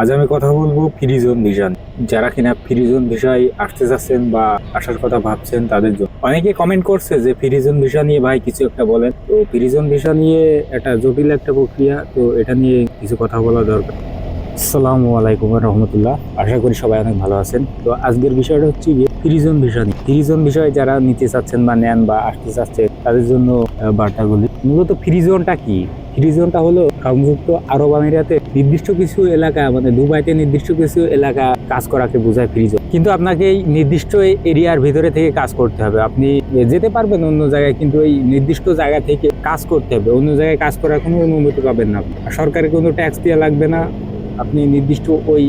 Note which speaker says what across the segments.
Speaker 1: আজ আমি কথা বলব ফ্রিজোন ভিশন। যারা কিনা ফ্রিজোন বিষয় আসতে চাচ্ছেন বা আসার কথা ভাবছেন তাদের জন্য। অনেকে কমেন্ট করছে যে ফ্রিজোন ভিসা নিয়ে ভাই কিছু একটা বলেন। তো ফ্রিজোন ভিসা নিয়ে একটা জটিল একটা প্রক্রিয়া, তো এটা নিয়ে কিছু কথা বলা দরকার। আসসালামু আলাইকুম রহমতুল্লাহ। আশা করি সবাই অনেক ভালো আছেন। তো আজকের বিষয়টা হচ্ছে গিয়ে ফ্রিজন নিয়ে। ফ্রিজন বিষয় যারা নিতে চাচ্ছেন বা নেন বা আসতে চাচ্ছেন, তাদের জন্য বার্তাগুলি। মূলত ফ্রিজনটা কি? ফ্রিজনটা হলো সংযুক্ত আরব আমিরাতে নির্দিষ্ট কিছু এলাকা মানে দুবাইতে নির্দিষ্ট কিছু এলাকা কাজ করাকে বোঝায় ফ্রি জোন কিন্তু আপনাকে এই নির্দিষ্ট এরিয়ার ভিতরে থেকে কাজ করতে হবে। আপনি যেতে পারবেন অন্য জায়গায়, কিন্তু এই নির্দিষ্ট জায়গা থেকে কাজ করতে হবে। অন্য জায়গায় কাজ করার কোনো অনুমতি পাবেন না সরকারের কোনো ট্যাক্স দেওয়া লাগবে না। আপনি নির্দিষ্ট ওই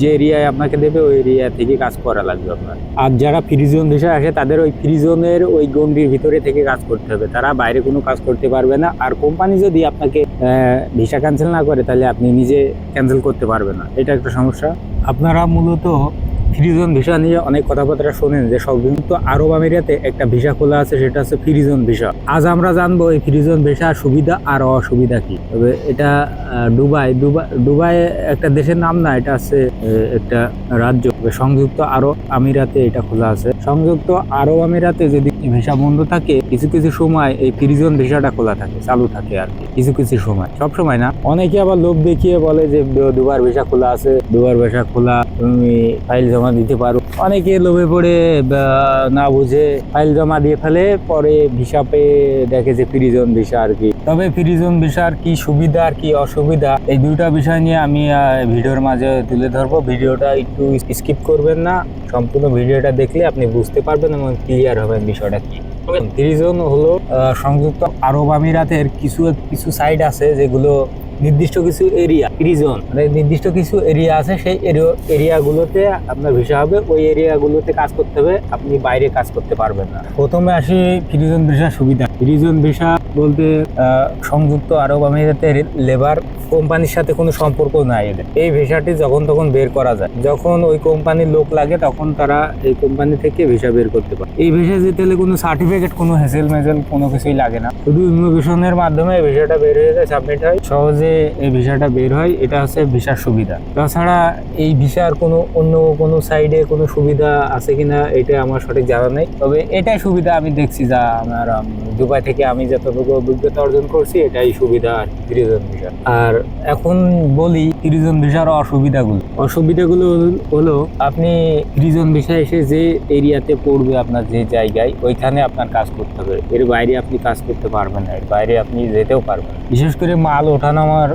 Speaker 1: যে এরিয়ায় আপনাকে দেবে, ওই এরিয়া থেকে কাজ করা লাগবে আপনার। আর যারা ফ্রিজন ভিসা আসে, তাদের ওই ফ্রিজনের ওই গন্ডির ভিতরে থেকে কাজ করতে হবে। তারা বাইরে কোনো কাজ করতে পারবে না। আর কোম্পানি যদি আপনাকে ভিসা ক্যান্সেল না করে, তাহলে আপনি নিজে ক্যান্সেল করতে পারবে না। এটা একটা সমস্যা। আপনারা মূলত ফ্রিজন ভিসা নিয়ে অনেক কথাবার্তা শোনেন যে সংযুক্ত আরব আমিরাতে একটা ভিসা খোলা আছে, সেটা হচ্ছে ফ্রিজন ভিসা। আজ আমরা জানব এই ফ্রিজন ভিসার সুবিধা আর অসুবিধা কি। তবে এটা দুবাই দুবাই দুবাই একটা দেশের নাম না, এটা আছে একটা রাজ্য। সংযুক্ত আরব আমিরাতে এটা খোলা আছে। সংযুক্ত আরব আমিরাতে যদি ভিসা বন্ধ থাকে, কিছু কিছু সময় এই ফ্রিজন ভিসাটা খোলা থাকে, চালু থাকে আর কিছু কিছু সময়। সব সময় না? অনেকে আবার লোভ দেখিয়ে বলে যে দুবার ভিসা খোলা আছে, দুবার ভিসা খোলা তুমি ফাইল জমা দিতে পারো। অনেকে লোভে পড়ে না বুঝে ফাইল জমা দিয়ে ফেলে, পরে ভিসা পেয়ে দেখে যে ফ্রিজন ভিসা আর কি। তবে ফ্রিজন ভিসার কি সুবিধা আর কি অসুবিধা, এই দুইটা বিষয় নিয়ে আমি ভিডিওর মাঝে তুলে ধরবো। ভিডিওটা একটু স্কিপ করবেন না, সম্পূর্ণ ভিডিওটা দেখলে আপনি বুঝতে পারবেন এবং ক্লিয়ার হবেন বিষয়টা কি। ফ্রিজন হলো সংযুক্ত আরব আমিরাতের কিছু কিছু সাইড আছে যেগুলো নির্দিষ্ট কিছু এরিয়া রিজন মানে নির্দিষ্ট কিছু এরিয়া আছে, সেই এরিয়াগুলোতে আপনার ভিসা হবে। ওই এরিয়াগুলোতে কাজ করতে হবে, আপনি বাইরে কাজ করতে পারবেন না। প্রথমে আসি ফ্রিজন ভিসা সুবিধা ফ্রিজন ভিসা বলতে সংযুক্ত আরব আমিরাতের লেবার কোম্পানির সাথে কোনো সম্পর্ক নাই এদের। এই ভিসাটি যখন তখন বের করা যায়। যখন ওই কোম্পানির লোক লাগে, তখন তারা এই কোম্পানি থেকে ভিসা বের করতে পারে। এই ভিসা যেতে হলে কোনো সার্টিফিকেট কোনো হেসেল মেজেল কোনো কিছুই লাগে না। শুধু ইমিগ্রেশনের মাধ্যমে এই ভিসাটা বের হয়ে যায় সাবমিট হয়। সহজে এই ভিসাটা বের হয়। এটা হচ্ছে ভিসার সুবিধা। তাছাড়া এই ভিসার কোনো অন্য কোনো সাইডে কোনো সুবিধা আছে কিনা, এটা আমার সঠিক জানা নেই। তবে এটাই সুবিধা আমি দেখছি যা আমার দুবাই থেকে আমি যতটুকু অভিজ্ঞতা অর্জন করছি এটাই সুবিধা আর আর এখন বলি ফ্রিজন ভিসার অসুবিধাগুলো। অসুবিধাগুলো হল- আপনি ফ্রিজন ভিসা এসে যে এরিয়াতে পড়বে আপনার যে জায়গায়, ওইখানে আপনার কাজ করতে হবে। এর বাইরে আপনি কাজ করতে পারবেন না, এর বাইরে আপনি যেতেও পারবেন বিশেষ করে মাল ওঠানামার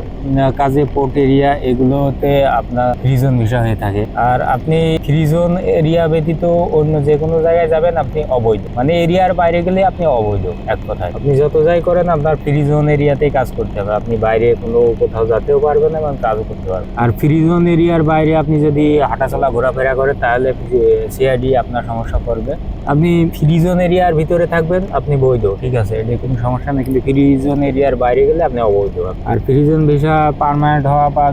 Speaker 1: কাজে পোর্ট এরিয়া এগুলোতে আপনার ফ্রিজন ভিসা হয়ে থাকে। আর আপনি ফ্রিজন এরিয়া ব্যতীত অন্য যে কোনো জায়গায় যাবেন, আপনি অবৈধ। মানে এরিয়ার বাইরে গেলে আপনি অবৈধ, এক কথায়। আপনি যত যাই করেন, আপনার ফ্রিজন এরিয়াতেই কাজ করতে হবে। আপনি বাইরে কোনো কোথাও যেতেও পারবেন এবং কাজও করতে পারবেন। আর ফ্রিজন এরিয়ার বাইরে আপনি যদি হাঁটাচলা, ঘোরাফেরা করেন, তাহলে সিআইডি আপনার সমস্যা করবে। আপনি ফ্রিজন এরিয়ার ভিতরে থাকবেন, আপনি বৈধ, ঠিক আছে? এটা কোনো সমস্যা নেই, কিন্তু ফ্রিজন এরিয়ার বাইরে গেলে আপনি অবৈধ। আর ফ্রিজন ভিসা পার্মানেন্ট হওয়া বা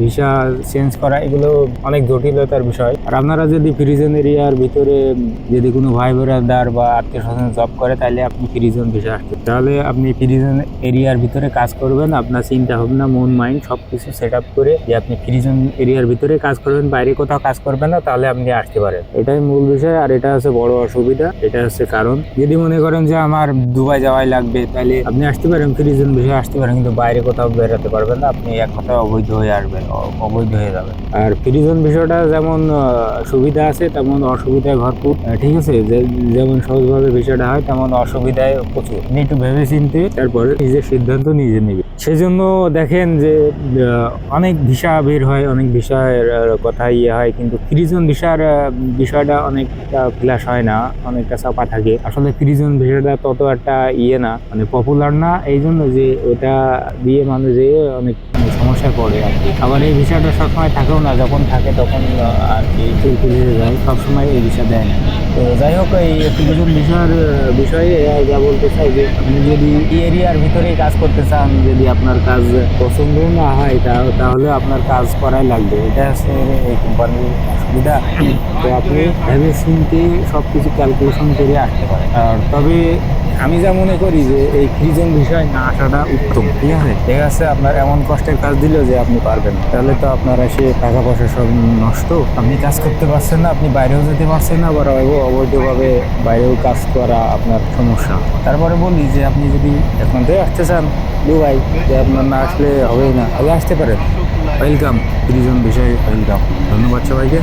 Speaker 1: ভিসা চেঞ্জ করা, এগুলো অনেক জটিলতার বিষয়। আর আপনারা যদি ফ্রিজন এরিয়ার ভিতরে যদি কোনো ভাই বোরাদার বা আত্মীয় স্বজন জব করে, তাহলে আপনি ফ্রিজন ভিসা আসতে তাহলে আপনি ফ্রিজন এরিয়ার ভিতরে কাজ করবেন, আপনার চিন্তা ভাবনা মন মাইন্ড সব কিছু সেট আপ করে যে আপনি ফ্রিজন এরিয়ার ভিতরে কাজ করবেন, বাইরে কোথাও কাজ করবেন না, তাহলে আপনি আসতে পারেন। এটাই মূল বিষয়, আর এটা হচ্ছে বড় অসুবিধা এটা হচ্ছে কারণ। যদি মনে করেন যে আমার দুবাই যাওয়াই লাগবে তাহলে আপনি আসতে পারেন ফ্রিজন বিষয়ে আসতে পারেন কিন্তু বাইরে কোথাও বেরোতে পারবেন না আপনি এক কথায় অবৈধ হয়ে আসবেন অবৈধ হয়ে যাবেন। আর ফ্রিজন বিষয়টা যেমন সুবিধা আছে তেমন অসুবিধায় ভরপুর। ঠিক আছে যেমন সহজভাবে বিষয়টা হয় তেমন অসুবিধায় প্রচুর। আপনি একটু ভেবে চিনতে তারপরে নিজের সিদ্ধান্ত নিজে নেবে। সেজন্য দেখেন যে অনেক ভিসা বের হয় অনেক আহ, কথা ইয়ে হয় কিন্তু ফ্রিজন ভিসার বিষয়টা অনেকটা ফ্ল্যাশ হয় না অনেকটা চাপা থাকে। আসলে ফ্রিজন ভিসাটা তত একটা ইয়ে না মানে পপুলার না এই জন্য যে ওটা দিয়ে মানুষ যে অনেক সমস্যায় পড়ে আর কি। আবার এই ভিসাটা সবসময় থাকেও না, যখন থাকে তখন আর কি চুল খুলে যায়, সবসময় এই ভিসা দেয় না। তো যাই হোক, এই ফ্রিজন ভিসার বিষয়ে যা বলতে চাই যে, আপনি যদি এই এরিয়ার ভিতরেই কাজ করতে চান, যদি আপনার কাজ পছন্দ না হয়, তা- তাহলে আপনার কাজ করাই লাগবে। এটা হচ্ছে এই কোম্পানির বুঝা তো আপনি ভেবে চিনতে সব কিছু ক্যালকুলেশন করে আসতে পারে। আর তবে আমি যা মনে করি যে এই ফ্রিজেন বিষয় না আসাটা উত্তম, ঠিক আছে? ঠিক আছে, আপনার এমন কষ্টের কাজ দিল যে আপনি পারবেন তাহলে তো আপনার এসে টাকা পয়সা সব নষ্ট। আপনি কাজ করতে পারছেন না, আপনি বাইরেও যেতে পারছেন না, আবার অবৈধ- অবৈধভাবে বাইরেও কাজ করা আপনার সমস্যা। তারপরে বলি যে আপনি যদি এখন থেকে আসতে চান দুবাই, যে আপনার না আসলে হবেই না, তাহলে আসতে পারেন। ওয়েলকাম ফ্রিজন বিষয় ওয়েলকাম ধন্যবাদ সবাইকে।